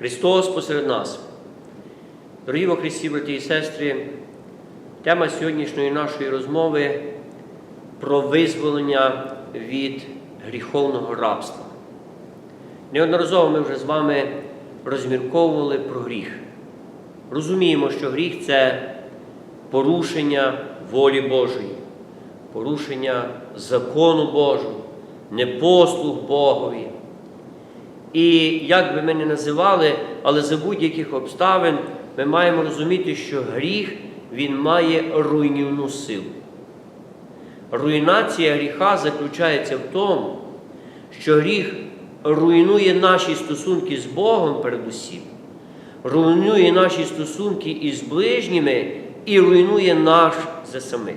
Христос посеред нас. Дорогі во Христі, брати і сестри, тема сьогоднішньої нашої розмови про визволення від гріховного рабства. Неодноразово ми вже з вами розмірковували про гріх. Розуміємо, що гріх це порушення волі Божої, порушення закону Божого, непослух Богові. І як би ми не називали, але за будь-яких обставин ми маємо розуміти, що гріх він має руйнівну силу. Руйнація гріха заключається в тому, що гріх руйнує наші стосунки з Богом передусім, руйнує наші стосунки із ближніми і руйнує наш за самих.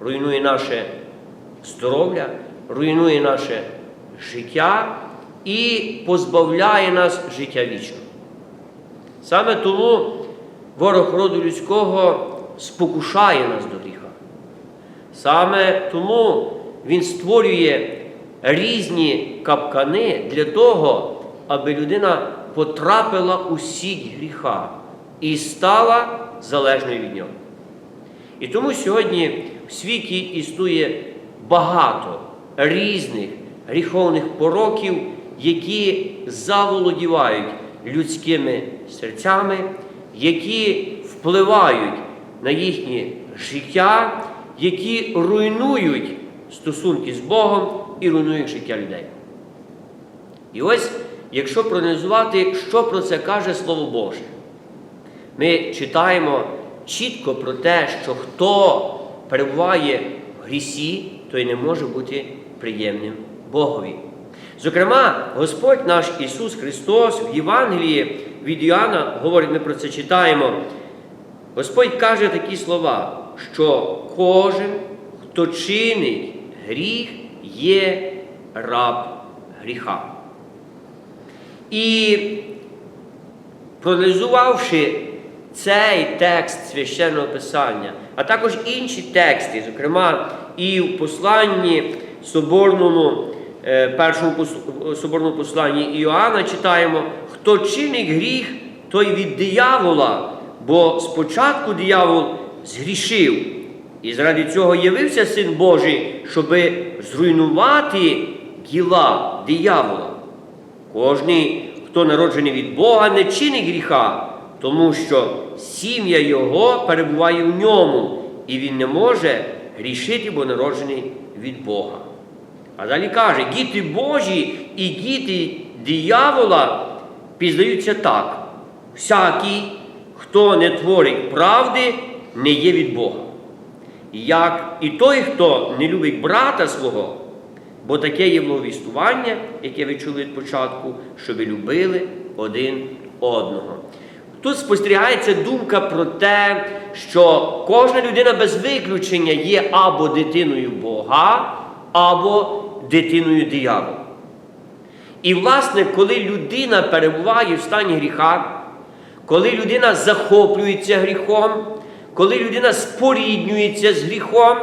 Руйнує наше здоров'я, руйнує наше життя і позбавляє нас життя вічного. Саме тому ворог роду людського спокушає нас до гріха. Саме тому він створює різні капкани для того, аби людина потрапила у сіть гріха і стала залежною від нього. І тому сьогодні в світі існує багато різних гріховних пороків, які заволодівають людськими серцями, які впливають на їхнє життя, які руйнують стосунки з Богом і руйнують життя людей. І ось, якщо проаналізувати, що про це каже Слово Боже, ми читаємо чітко про те, що хто перебуває в грісі, той не може бути приємним Богові. Зокрема, Господь наш Ісус Христос в Євангелії від Іоанна, говорить, ми про це читаємо. Господь каже такі слова, що кожен, хто чинить гріх, є раб гріха. І проаналізувавши цей текст священного Писання, а також інші тексти, зокрема, і в посланні соборному, першому пос- соборному посланні Іоанна читаємо, хто чинить гріх, той від диявола, бо спочатку диявол згрішив, і заради цього явився Син Божий, щоби зруйнувати діла диявола. Кожний, хто народжений від Бога, не чинить гріха, тому що сім'я Його перебуває в ньому, і він не може грішити, бо народжений від Бога. А далі каже, діти Божі і діти диявола пізнаються так. Всякий, хто не творить правди, не є від Бога. Як і той, хто не любить брата свого, бо таке є благовістування, яке ви чули від початку, щоб ви любили один одного. Тут спостерігається думка про те, що кожна людина без виключення є або дитиною Бога, або дитиною диявола. І, власне, коли людина перебуває в стані гріха, коли людина захоплюється гріхом, коли людина споріднюється з гріхом,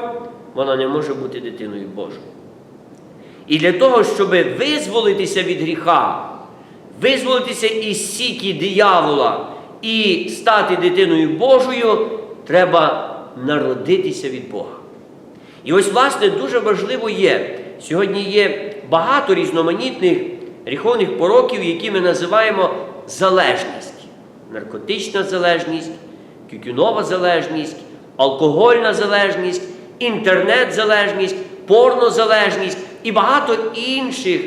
вона не може бути дитиною Божою. І для того, щоб визволитися від гріха, визволитися із сіті диявола і стати дитиною Божою, треба народитися від Бога. І ось, власне, дуже важливо є, сьогодні є багато різноманітних гріховних пороків, які ми називаємо залежність. Наркотична залежність, тютюнова залежність, алкогольна залежність, інтернет-залежність, порнозалежність і багато інших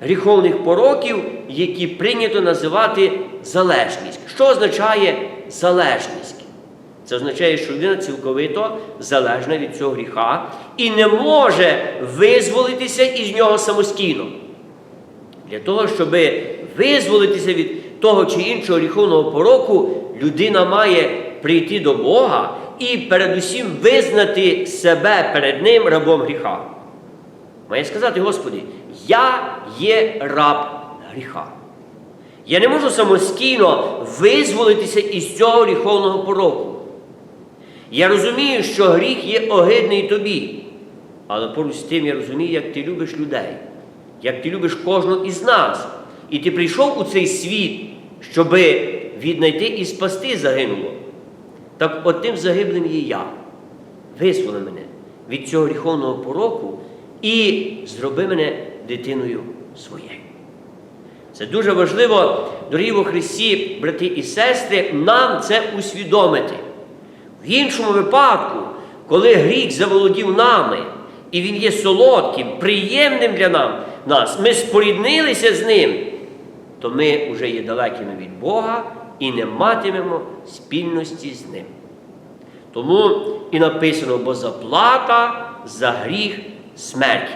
гріховних пороків, які прийнято називати залежність. Що означає залежність? Це означає, що людина цілковито залежна від цього гріха і не може визволитися із нього самостійно. Для того, щоб визволитися від того чи іншого гріховного пороку, людина має прийти до Бога і передусім визнати себе перед Ним рабом гріха. Має сказати, Господи, я є раб гріха. Я не можу самостійно визволитися із цього гріховного пороку. Я розумію, що гріх є огидний тобі. Але поруч з тим я розумію, як ти любиш людей, як ти любиш кожного із нас. І ти прийшов у цей світ щоби віднайти і спасти загинуло. Так от тим загиблим є я. Визволи мене від цього гріховного пороку і зроби мене дитиною своєю. Це дуже важливо, дорогі во Христі, брати і сестри, нам це усвідомити. В іншому випадку, коли гріх заволодів нами, і він є солодким, приємним для нам, нас, ми споріднилися з ним, то ми вже є далекими від Бога і не матимемо спільності з ним. Тому і написано, бо заплата за гріх смерть.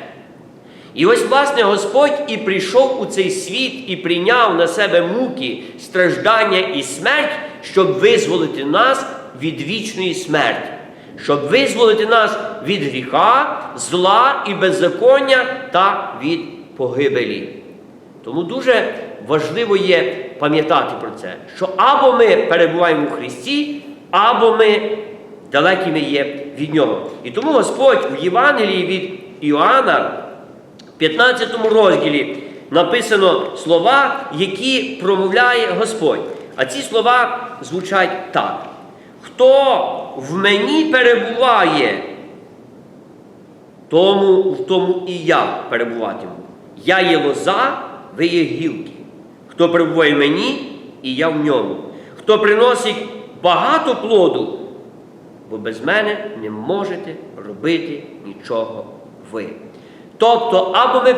І ось, власне, Господь і прийшов у цей світ і прийняв на себе муки, страждання і смерть, щоб визволити нас від вічної смерті, щоб визволити нас від гріха, зла і беззаконня та від погибелі. Тому дуже важливо є пам'ятати про це, що або ми перебуваємо у Христі, або ми далекими є від Нього. І тому Господь в Євангелії від Іоанна, в 15 розділі, написано слова, які промовляє Господь. А ці слова звучать так: Хто в мені перебуває, тому в тому і я перебуватиму. Я є лоза, ви є гілки. Хто перебуває в мені, і я в ньому. Хто приносить багато плоду, бо без мене не можете робити нічого ви. Тобто, або ми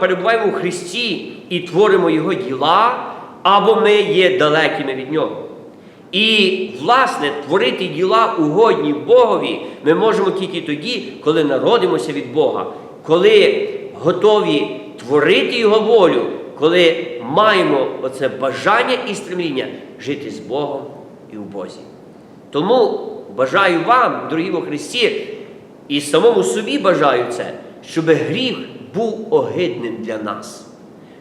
перебуваємо у Христі і творимо Його діла, або ми є далекими від Нього. І, власне, творити діла угодні Богові ми можемо тільки тоді, коли народимося від Бога, коли готові творити Його волю, коли маємо оце бажання і стремління жити з Богом і в Бозі. Тому бажаю вам, дорогі во Христі, і самому собі бажаю це, щоб гріх був огидним для нас,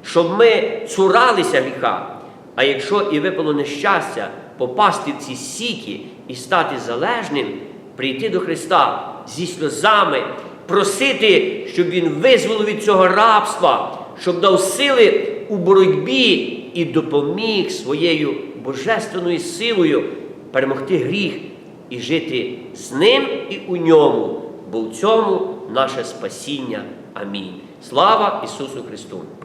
щоб ми цуралися гріха. А якщо і випало нещастя попасти в ці сіки і стати залежним, прийти до Христа зі сльозами, просити, щоб Він визволив від цього рабства, щоб дав сили у боротьбі і допоміг своєю божественною силою перемогти гріх і жити з ним і у ньому, бо в цьому наше спасіння. Амінь. Слава Ісусу Христу!